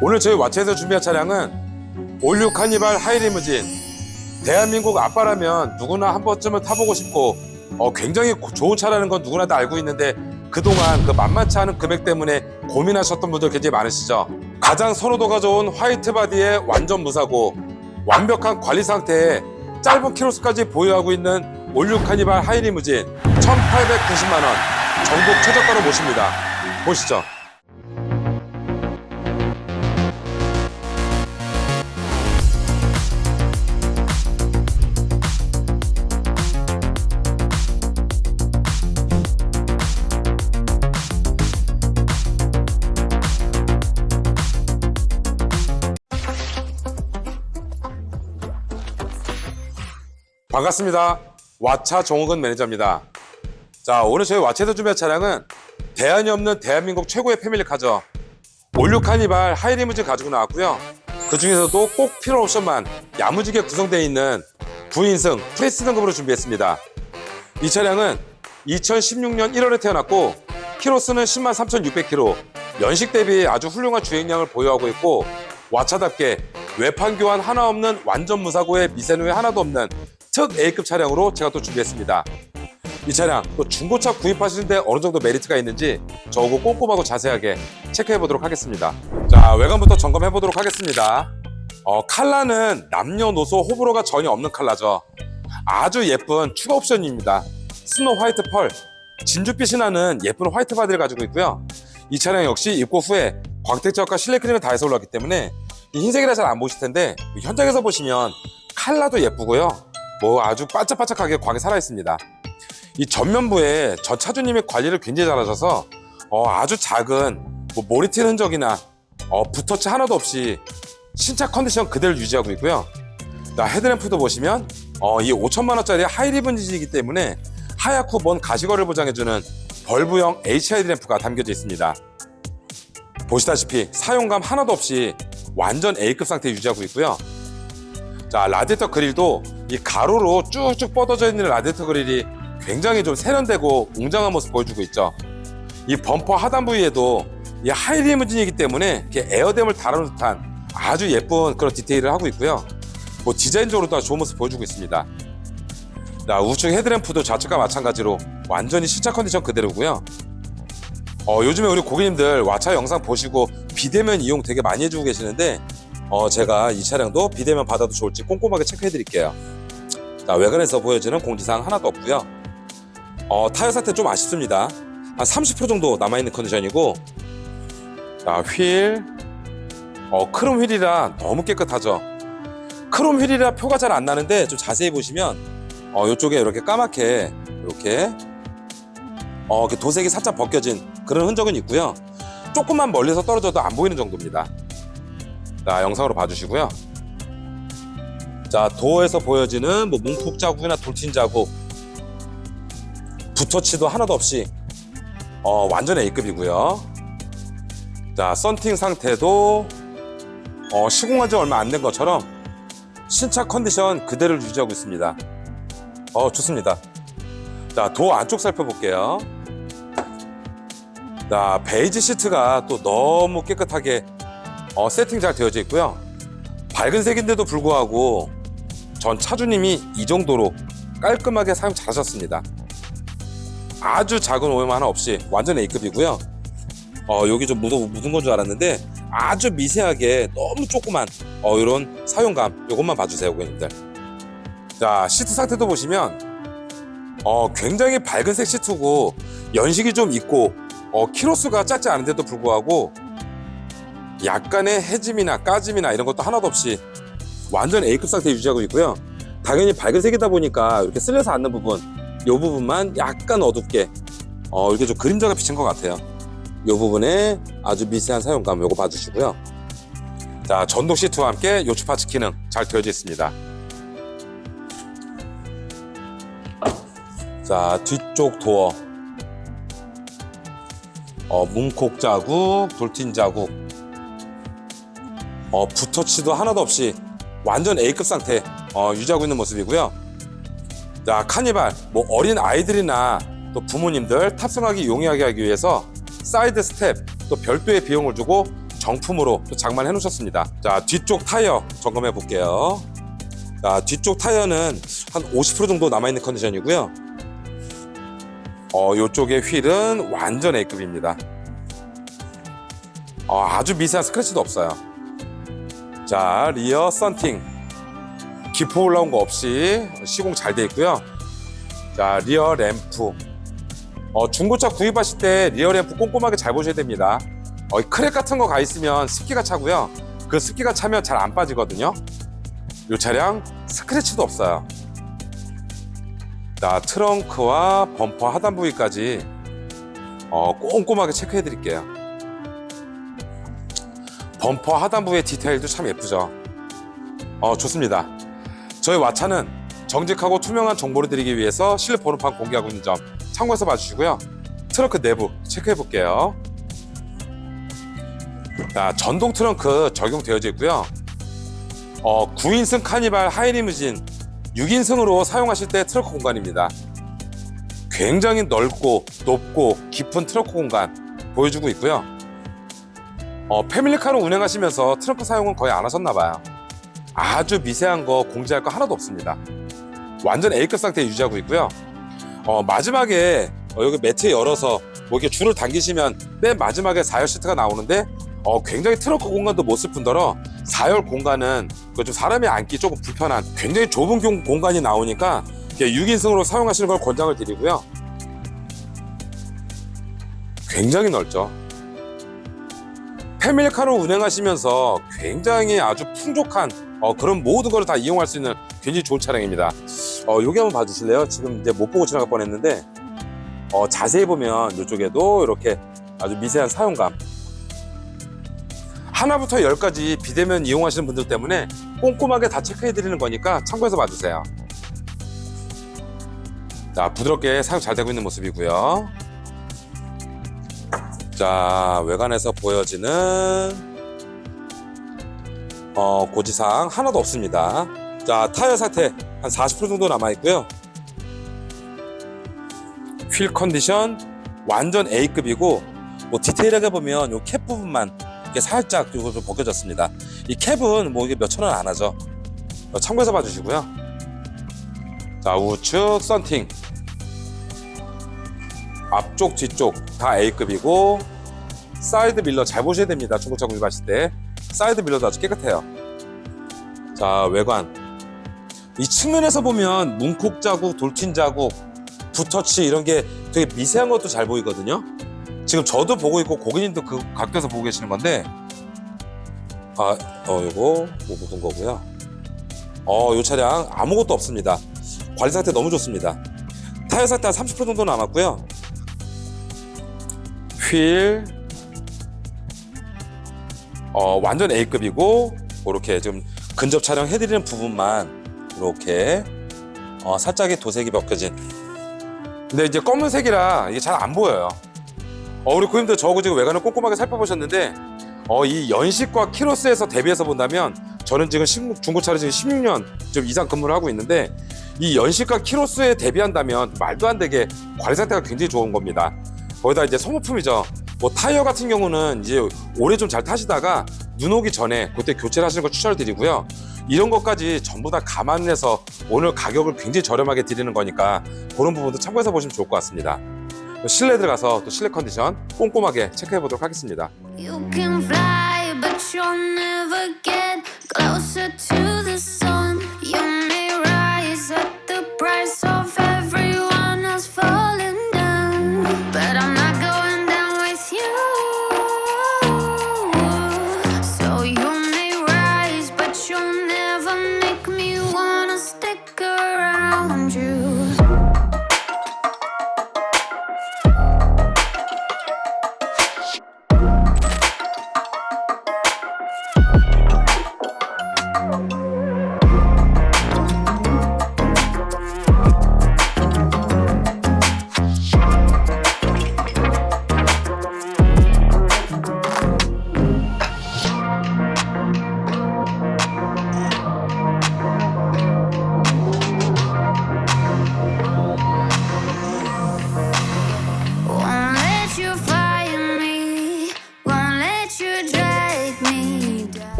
오늘 저희 와체에서 준비한 차량은 올류 카니발 하이리무진. 대한민국 아빠라면 누구나 한 번쯤은 타보고 싶고 어, 굉장히 고- 좋은 차라는 건 누구나 다 알고 있는데 그동안 그 만만치 않은 금액 때문에 고민하셨던 분들 굉장히 많으시죠. 가장 선호도가 좋은 화이트 바디의 완전 무사고 완벽한 관리 상태에 짧은 키로수까지 보유하고 있는 올류 카니발 하이리무진 1,890만 원 전국 최저가로 모십니다. 보시죠. 반갑습니다. 와차 정욱은 매니저입니다. 자, 오늘 저희 와차에서 준비한 차량은 대안이 없는 대한민국 최고의 패밀리카죠. 올류 카니발 하이리무진 가지고 나왔고요. 그 중에서도 꼭 필요한 옵션만 야무지게 구성되어 있는 9인승 프레스 등급으로 준비했습니다. 이 차량은 2016년 1월에 태어났고 키로수는 10만 3,600km, 연식 대비 아주 훌륭한 주행량을 보유하고 있고 와차답게 외판 교환 하나 없는 완전 무사고에 미세누에 하나도 없는 특 A급 차량으로 제가 또 준비했습니다. 이 차량 또 중고차 구입하시는데 어느 정도 메리트가 있는지 저거 꼼꼼하고 자세하게 체크해 보도록 하겠습니다. 자 외관부터 점검해 보도록 하겠습니다. 어, 칼라는 남녀노소 호불호가 전혀 없는 칼라죠. 아주 예쁜 추가 옵션입니다. 스노 화이트 펄 진주빛이 나는 예쁜 화이트 바디를 가지고 있고요. 이 차량 역시 입고 후에 광택제과 실내 크림을 다해서 올랐기 때문에 이 흰색이라 잘 안 보실 텐데 현장에서 보시면 칼라도 예쁘고요. 뭐 아주 반짝반짝하게 광이 살아 있습니다. 이 전면부에 저 차주님의 관리를 굉장히 잘하셔서 어, 아주 작은 뭐 모리 튄 흔적이나 어, 붓터치 하나도 없이 신차 컨디션 그대로 유지하고 있고요. 자, 헤드램프도 보시면 어, 이 5천만 원짜리 하이리븐지이기 때문에 하얗고 먼 가시거리를 보장해주는 벌브형 HID 램프가 담겨져 있습니다. 보시다시피 사용감 하나도 없이 완전 A급 상태 유지하고 있고요. 자, 라디에이터 그릴도 이 가로로 쭉쭉 뻗어져 있는 라디에이터 그릴이 굉장히 좀 세련되고 웅장한 모습 보여주고 있죠. 이 범퍼 하단 부위에도 이 하이리무진이기 때문에 이렇게 에어댐을 달아놓은 듯한 아주 예쁜 그런 디테일을 하고 있고요. 뭐 디자인적으로도 아주 좋은 모습 보여주고 있습니다. 자, 우측 헤드램프도 좌측과 마찬가지로 완전히 신차 컨디션 그대로고요. 어, 요즘에 우리 고객님들 와차 영상 보시고 비대면 이용 되게 많이 해주고 계시는데 어, 제가 이 차량도 비대면 받아도 좋을지 꼼꼼하게 체크해 드릴게요. 자, 외관에서 보여지는 공지사항 하나도 없고요. 어, 타이어 상태 좀 아쉽습니다. 한 30% 정도 남아있는 컨디션이고 자, 휠 어, 크롬 휠이라 너무 깨끗하죠. 크롬 휠이라 표가 잘 안 나는데 좀 자세히 보시면 어, 이쪽에 이렇게 까맣게 이렇게 어, 도색이 살짝 벗겨진 그런 흔적은 있고요. 조금만 멀리서 떨어져도 안 보이는 정도입니다. 자, 영상으로 봐주시고요. 자, 도어에서 보여지는 뭐 문콕 자국이나 돌진 자국, 붓터치도 하나도 없이 어, 완전 A급이고요. 자, 썬팅 상태도 어, 시공한 지 얼마 안 된 것처럼 신차 컨디션 그대로 유지하고 있습니다. 어, 좋습니다. 자, 도어 안쪽 살펴볼게요. 자, 베이지 시트가 또 너무 깨끗하게 어, 세팅 잘 되어져 있고요. 밝은 색인데도 불구하고 전 차주님이 이 정도로 깔끔하게 사용 잘하셨습니다. 아주 작은 오염 하나 없이 완전 A급이고요. 어, 여기 좀 묻은 건 줄 알았는데 아주 미세하게 너무 조그만 어, 이런 사용감 이것만 봐주세요 고객님들. 자 시트 상태도 보시면 어, 굉장히 밝은색 시트고 연식이 좀 있고 어, 키로수가 작지 않은데도 불구하고 약간의 해짐이나 까짐이나 이런 것도 하나도 없이 완전 A급 상태 유지하고 있고요. 당연히 밝은 색이다 보니까 이렇게 쓸려서 앉는 부분, 이 부분만 약간 어둡게 어, 이렇게 좀 그림자가 비친 것 같아요. 이 부분에 아주 미세한 사용감 요거 봐주시고요. 자 전동 시트와 함께 요추 파츠 기능 잘 되어져 있습니다. 자 뒤쪽 도어 어, 문콕 자국, 돌틴 자국 어, 붓터치도 하나도 없이 완전 A급 상태 어, 유지하고 있는 모습이고요. 자 카니발 뭐 어린 아이들이나 또 부모님들 탑승하기 용이하게 하기 위해서 사이드 스텝 또 별도의 비용을 주고 정품으로 또 장만해 놓으셨습니다. 자, 뒤쪽 타이어 점검해 볼게요. 자, 뒤쪽 타이어는 한 50% 정도 남아있는 컨디션이고요. 어, 요쪽의 휠은 완전 A급입니다. 어, 아주 미세한 스크래치도 없어요. 자, 리어 썬팅. 기포 올라온 거 없이 시공 잘 돼 있고요. 자, 리어 램프. 어, 중고차 구입하실 때 리어 램프 꼼꼼하게 잘 보셔야 됩니다. 어, 이 크랙 같은 거 가 있으면 습기가 차고요. 그 습기가 차면 잘 안 빠지거든요. 이 차량 스크래치도 없어요. 자, 트렁크와 범퍼 하단 부위까지 어, 꼼꼼하게 체크해 드릴게요. 범퍼 하단부의 디테일도 참 예쁘죠. 어, 좋습니다. 저희 왓차는 정직하고 투명한 정보를 드리기 위해서 실내 번호판 공개하고 있는 점 참고해서 봐주시고요. 트렁크 내부 체크해 볼게요. 자, 전동 트렁크 적용되어져 있고요. 어, 9인승 카니발 하이리무진 6인승으로 사용하실 때 트렁크 공간입니다. 굉장히 넓고 높고 깊은 트렁크 공간 보여주고 있고요. 어, 패밀리카로 운행하시면서 트렁크 사용은 거의 안 하셨나 봐요. 아주 미세한 거 공지할 거 하나도 없습니다. 완전 A급 상태 유지하고 있고요. 어, 마지막에 어, 여기 매트 열어서 뭐 이렇게 줄을 당기시면 맨 마지막에 4열 시트가 나오는데 어, 굉장히 트렁크 공간도 못 쓸 뿐더러 4열 공간은 그좀 사람이 앉기 조금 불편한 굉장히 좁은 공- 공간이 나오니까 6인승으로 사용하시는 걸 권장을 드리고요. 굉장히 넓죠. 패밀리카로 운행하시면서 굉장히 아주 풍족한 어, 그런 모든 걸 다 이용할 수 있는 굉장히 좋은 차량입니다. 어, 여기 한번 봐주실래요? 지금 이제 못 보고 지나갈 뻔했는데 어, 자세히 보면 이쪽에도 이렇게 아주 미세한 사용감. 하나부터 열까지 비대면 이용하시는 분들 때문에 꼼꼼하게 다 체크해 드리는 거니까 참고해서 봐주세요. 자, 부드럽게 사용 잘 되고 있는 모습이고요. 자, 외관에서 보여지는 어, 고지사항 하나도 없습니다. 자, 타이어 상태 한 40% 정도 남아 있고요. 휠 컨디션 완전 A급이고 뭐 디테일하게 보면 요 캡 부분만 이렇게 살짝 요거 좀 벗겨졌습니다. 이 캡은 뭐 이게 몇천 원 안 하죠. 어, 참고해서 봐주시고요. 자, 우측 썬팅 앞쪽 뒤쪽 다 A급이고 사이드 밀러 잘 보셔야 됩니다. 중고차 구입하실 때 사이드 밀러도 아주 깨끗해요. 자 외관 이 측면에서 보면 문콕 자국, 돌진 자국, 붓터치 이런 게 되게 미세한 것도 잘 보이거든요. 지금 저도 보고 있고 고객님도 그 각도에서 보고 계시는 건데 아, 어 요거 뭐 묻은 거고요. 어, 요 차량 아무것도 없습니다. 관리 상태 너무 좋습니다. 타이어 상태 한 30% 정도 남았고요. 휠 어, 완전 A급이고 이렇게 좀 근접 촬영 해드리는 부분만 이렇게 어, 살짝의 도색이 벗겨진. 근데 이제 검은색이라 이게 잘 안 보여요. 어, 우리 고객님들 저하고 지금 외관을 꼼꼼하게 살펴보셨는데 어, 이 연식과 키로수에서 대비해서 본다면 저는 지금 신- 중고차를 지금 16년 좀 이상 근무를 하고 있는데 이 연식과 키로수에 대비한다면 말도 안 되게 관리 상태가 굉장히 좋은 겁니다 거기다 이제 소모품이죠 뭐 타이어 같은 경우는 이제 오래 좀 잘 타시다가 눈 오기 전에 그때 교체를 하시는 걸 추천을 드리고요. 이런 것까지 전부 다 감안해서 오늘 가격을 굉장히 저렴하게 드리는 거니까 그런 부분도 참고해서 보시면 좋을 것 같습니다. 또 실내 들어가서 또 실내 컨디션 꼼꼼하게 체크해 보도록 하겠습니다.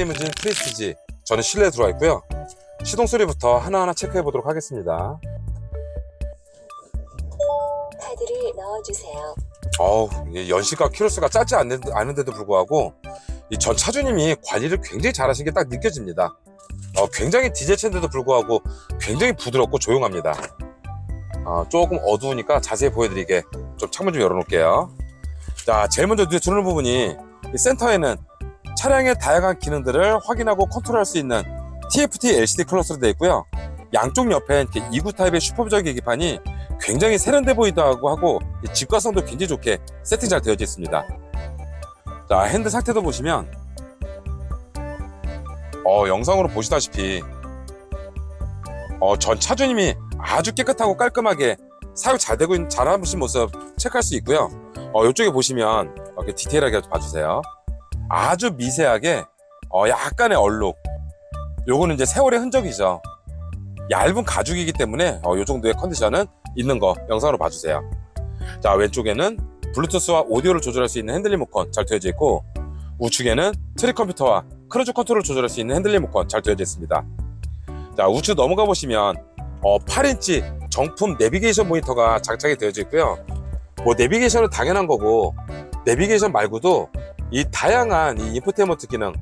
하이리무진 프리스티지. 저는 실내에 들어와 있고요. 시동 소리부터 하나하나 체크해 보도록 하겠습니다. 카드를 넣어주세요. 어우 연식과 키로수가 짧지 않는, 않은데도 불구하고 이 전 차주님이 관리를 굉장히 잘하신 게 딱 느껴집니다. 어, 굉장히 디젤차인데도 불구하고 굉장히 부드럽고 조용합니다. 어, 조금 어두우니까 자세히 보여드리게 좀 창문 좀 열어놓을게요. 자 제일 먼저 눈에 들어오는 부분이 이 센터에는 차량의 다양한 기능들을 확인하고 컨트롤할 수 있는 TFT LCD 클러스로 되어 있고요 양쪽 이렇게 2구 타입의 슈퍼비전 계기판이 굉장히 세련돼 보이기도 하고 이 직관성도 굉장히 좋게 세팅 잘 되어져 있습니다. 자 핸들 상태도 보시면 어 영상으로 보시다시피 어 전 차주님이 아주 깨끗하고 깔끔하게 사용 잘 되고 잘하신 모습 체크할 수 있고요. 어 이쪽에 보시면 이렇게 디테일하게 봐주세요. 아주 미세하게 어 약간의 얼룩 요거는 이제 세월의 흔적이죠. 얇은 가죽이기 때문에 어, 요 정도의 컨디션은 있는 거 영상으로 봐주세요. 자 왼쪽에는 블루투스와 오디오를 조절할 수 있는 핸들 리모컨 잘 되어져 있고 우측에는 트릭 컴퓨터와 크루즈 컨트롤을 조절할 수 있는 핸들 리모컨 잘 되어져 있습니다. 자 우측 넘어가 보시면 어, 8인치 정품 내비게이션 모니터가 장착이 되어져 있고요. 뭐 내비게이션은 당연한 거고 내비게이션 말고도 이 다양한 이 인포테인먼트 기능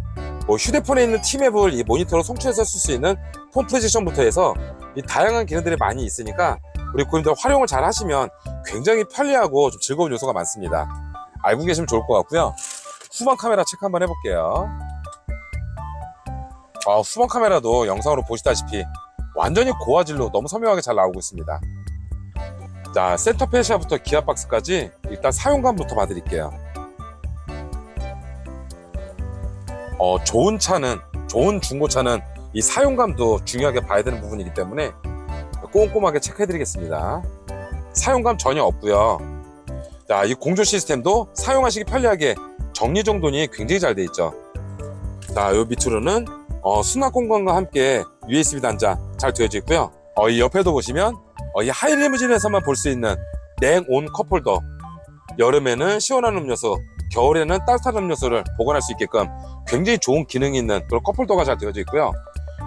뭐 휴대폰에 있는 티맵을 이 모니터로 송출해서 쓸 수 있는 폰 포지션부터 해서 이 다양한 기능들이 많이 있으니까 우리 고객님들 활용을 잘 하시면 굉장히 편리하고 좀 즐거운 요소가 많습니다. 알고 계시면 좋을 것 같고요. 후방 카메라 체크 한번 해볼게요. 아, 후방 카메라도 영상으로 보시다시피 완전히 고화질로 너무 선명하게 잘 나오고 있습니다. 자, 센터 페시아부터 기아 박스까지 일단 사용감부터 봐드릴게요. 어, 좋은 차는, 좋은 중고차는 이 사용감도 중요하게 봐야 되는 부분이기 때문에 꼼꼼하게 체크해 드리겠습니다. 사용감 전혀 없고요. 자, 이 공조 시스템도 사용하시기 편리하게 정리정돈이 굉장히 잘 돼 있죠. 자, 요 밑으로는 어, 수납 공간과 함께 USB 단자 잘 되어져 있고요. 어, 이 옆에도 보시면 어, 이 하이리무진에서만 볼 수 있는 냉온 컵홀더. 여름에는 시원한 음료수, 겨울에는 따뜻한 음료수를 보관할 수 있게끔 굉장히 좋은 기능이 있는 그런 컵홀더가 잘 되어져 있고요.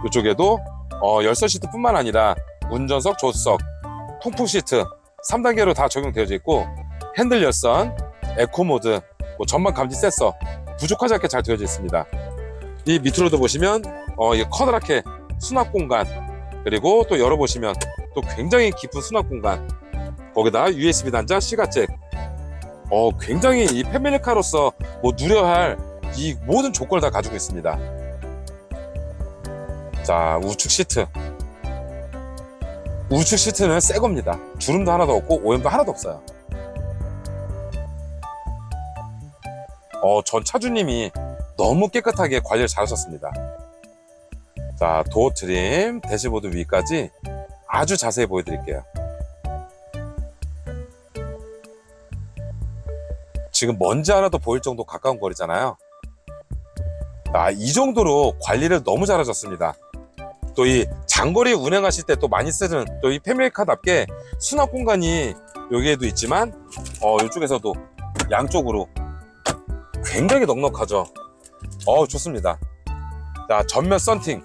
이쪽에도 어, 열선 시트뿐만 아니라 운전석, 조수석, 통풍 시트 3단계로 다 적용되어져 있고 핸들 열선, 에코 모드, 뭐 전방 감지 센서 부족하지 않게 잘 되어져 있습니다. 이 밑으로도 보시면 어, 이 커다랗게 수납 공간 그리고 또 열어보시면 또 굉장히 깊은 수납 공간 거기다 USB 단자, 시가잭 어, 굉장히 이 패밀리카로서 뭐 누려야 할 이 모든 조건을 다 가지고 있습니다. 자, 우측 시트. 우측 시트는 새 겁니다. 주름도 하나도 없고 오염도 하나도 없어요. 어, 전 차주님이 너무 깨끗하게 관리를 잘 하셨습니다. 자, 도어 트림, 대시보드 위까지 아주 자세히 보여드릴게요. 지금 먼지 하나도 보일 정도 가까운 거리잖아요. 아, 이 정도로 관리를 너무 잘하셨습니다. 또 이 장거리 운행하실 때 또 많이 쓰는 또 이 패밀리카답게 수납 공간이 여기에도 있지만 어 이쪽에서도 양쪽으로 굉장히 넉넉하죠. 어 좋습니다. 자 전면 썬팅,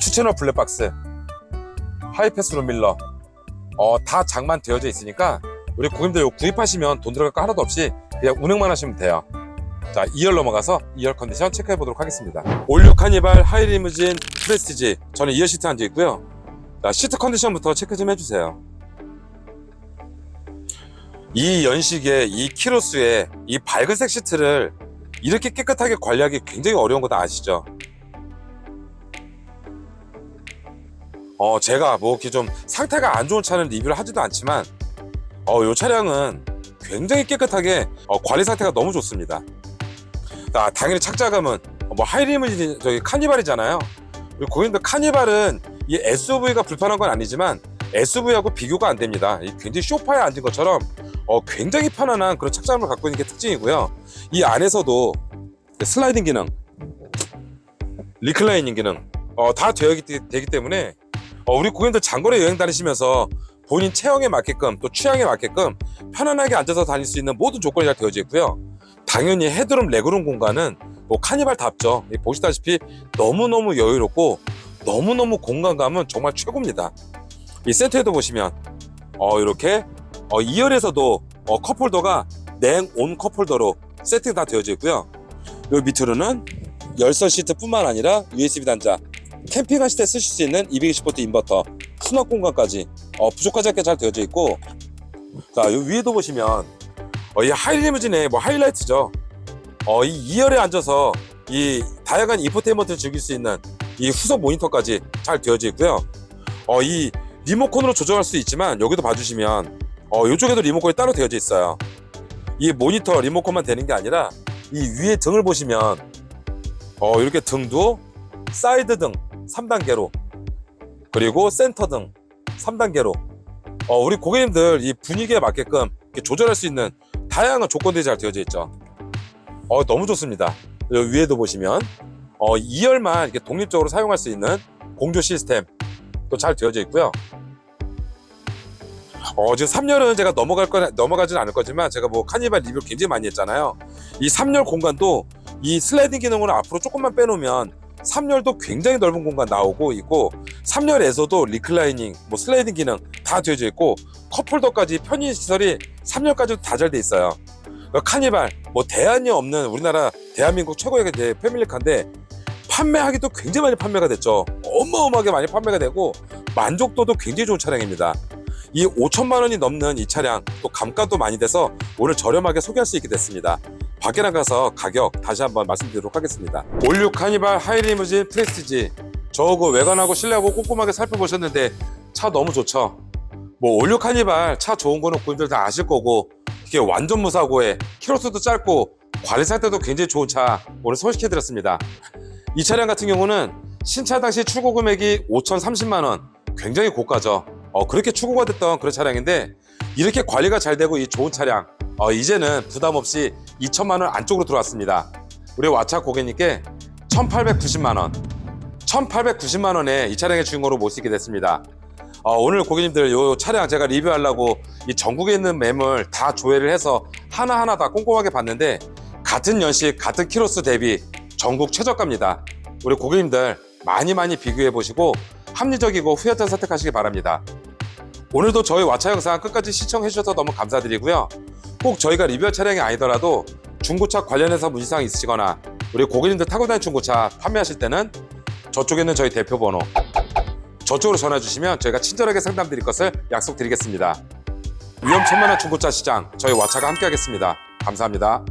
추채널 블랙박스, 하이패스 룸밀러 어 다 장만 되어져 있으니까 우리 고객님들 구입하시면 돈 들어갈 거 하나도 없이 그냥 운행만 하시면 돼요. 자, 2열 넘어가서 2열 컨디션 체크해 보도록 하겠습니다. 올류 카니발 하이리무진 프레스티지. 저는 2열 시트 앉아 있고요. 자, 시트 컨디션부터 체크 좀 해주세요. 이 연식에 이 키로수에 이 밝은색 시트를 이렇게 깨끗하게 관리하기 굉장히 어려운 거 다 아시죠? 어, 제가 뭐 이렇게 좀 상태가 안 좋은 차는 리뷰를 하지도 않지만 어, 이 차량은 굉장히 깨끗하게 어, 관리 상태가 너무 좋습니다. 자, 당연히 착자감은 뭐 하이리무진 저기 카니발이잖아요. 우리 고객님들 카니발은 이 SUV가 불편한 건 아니지만 SUV하고 비교가 안 됩니다. 이 굉장히 소파에 앉은 것처럼 어, 굉장히 편안한 그런 착장감을 갖고 있는 게 특징이고요. 이 안에서도 슬라이딩 기능, 리클라이닝 기능 어, 다 되어 되기 때문에 어, 우리 고객님들 장거리 여행 다니시면서 본인 체형에 맞게끔 또 취향에 맞게끔 편안하게 앉아서 다닐 수 있는 모든 조건이 다 되어져 있고요. 당연히 헤드룸, 레그룸 공간은 뭐 카니발답죠. 이 보시다시피 너무너무 여유롭고 너무너무 공간감은 정말 최고입니다. 이 센터에도 보시면 어 이렇게 어 2열에서도 어 컵홀더가 냉온 컵홀더로 세팅 다 되어져 있고요. 요 밑으로는 열선 시트뿐만 아니라 USB 단자, 캠핑하실 때 쓰실 수 있는 220V 인버터, 수납 공간까지 어, 부족하지 않게 잘 되어져 있고 자, 요 위에도 보시면 어, 이 하이리무진의 뭐 하이라이트죠. 어, 이 2열에 앉아서 이 다양한 인포테인먼트를 즐길 수 있는 이 후속 모니터까지 잘 되어져 있고요. 어, 이 리모컨으로 조정할 수 있지만 여기도 봐주시면 어, 이쪽에도 리모컨이 따로 되어져 있어요. 이 모니터 리모컨만 되는 게 아니라 이 위에 등을 보시면 어, 이렇게 등도 사이드 등 3단계로 그리고 센터 등 3단계로 어, 우리 고객님들 이 분위기에 맞게끔 조절할 수 있는 다양한 조건들이 잘 되어져 있죠. 어, 너무 좋습니다. 위에도 보시면 어, 2열만 이렇게 독립적으로 사용할 수 있는 공조 시스템 또 잘 되어져 있고요. 어, 지금 3열은 제가 넘어갈 거 넘어가진 않을 거지만 제가 뭐 카니발 리뷰 굉장히 많이 했잖아요. 이 3열 공간도 이 슬라이딩 기능으로 앞으로 조금만 빼놓으면 3열도 굉장히 넓은 공간 나오고 있고 3열에서도 리클라이닝, 뭐 슬라이딩 기능 다 되어져 있고 컵홀더까지 편의 시설이 3열까지도 다 잘 돼 있어요. 카니발 뭐 대안이 없는 우리나라 대한민국 최고의 패밀리카인데 판매하기도 굉장히 많이 판매가 됐죠. 어마어마하게 많이 판매가 되고 만족도도 굉장히 좋은 차량입니다. 이 5천만 원이 넘는 이 차량 또 감가도 많이 돼서 오늘 저렴하게 소개할 수 있게 됐습니다. 밖에 나가서 가격 다시 한번 말씀드리도록 하겠습니다. 올류 카니발 하이리무진 프레스티지 저거 외관하고 실내하고 꼼꼼하게 살펴보셨는데 차 너무 좋죠. 뭐 올류 카니발 차 좋은 거는 고객들 다 아실 거고 이게 완전 무사고에 키로수도 짧고 관리 상태도 굉장히 좋은 차 오늘 소개시켜 드렸습니다. 이 차량 같은 경우는 신차 당시 출고 금액이 5,030만 원 굉장히 고가죠. 어, 그렇게 추구가 됐던 그런 차량인데 이렇게 관리가 잘 되고 이 좋은 차량 어, 이제는 부담 없이 2천만 원 안쪽으로 들어왔습니다. 우리 와차 고객님께 1,890만 원, 1,890만 원에 이 차량의 주인공으로 모시게 됐습니다. 어, 오늘 고객님들 이 차량 제가 리뷰하려고 이 전국에 있는 매물 다 조회를 해서 하나하나 다 꼼꼼하게 봤는데 같은 연식, 같은 키로수 대비 전국 최저가입니다. 우리 고객님들 많이 많이 비교해 보시고 합리적이고 후회한 선택하시기 바랍니다. 오늘도 저희 와차 영상 끝까지 시청해 주셔서 너무 감사드리고요. 꼭 저희가 리뷰할 차량이 아니더라도 중고차 관련해서 문의사항 있으시거나 우리 고객님들 타고 다니는 중고차 판매하실 때는 저쪽에 있는 저희 대표 번호 저쪽으로 전화 주시면 저희가 친절하게 상담 드릴 것을 약속드리겠습니다. 위험천만한 중고차 시장 저희 와차가 함께하겠습니다. 감사합니다.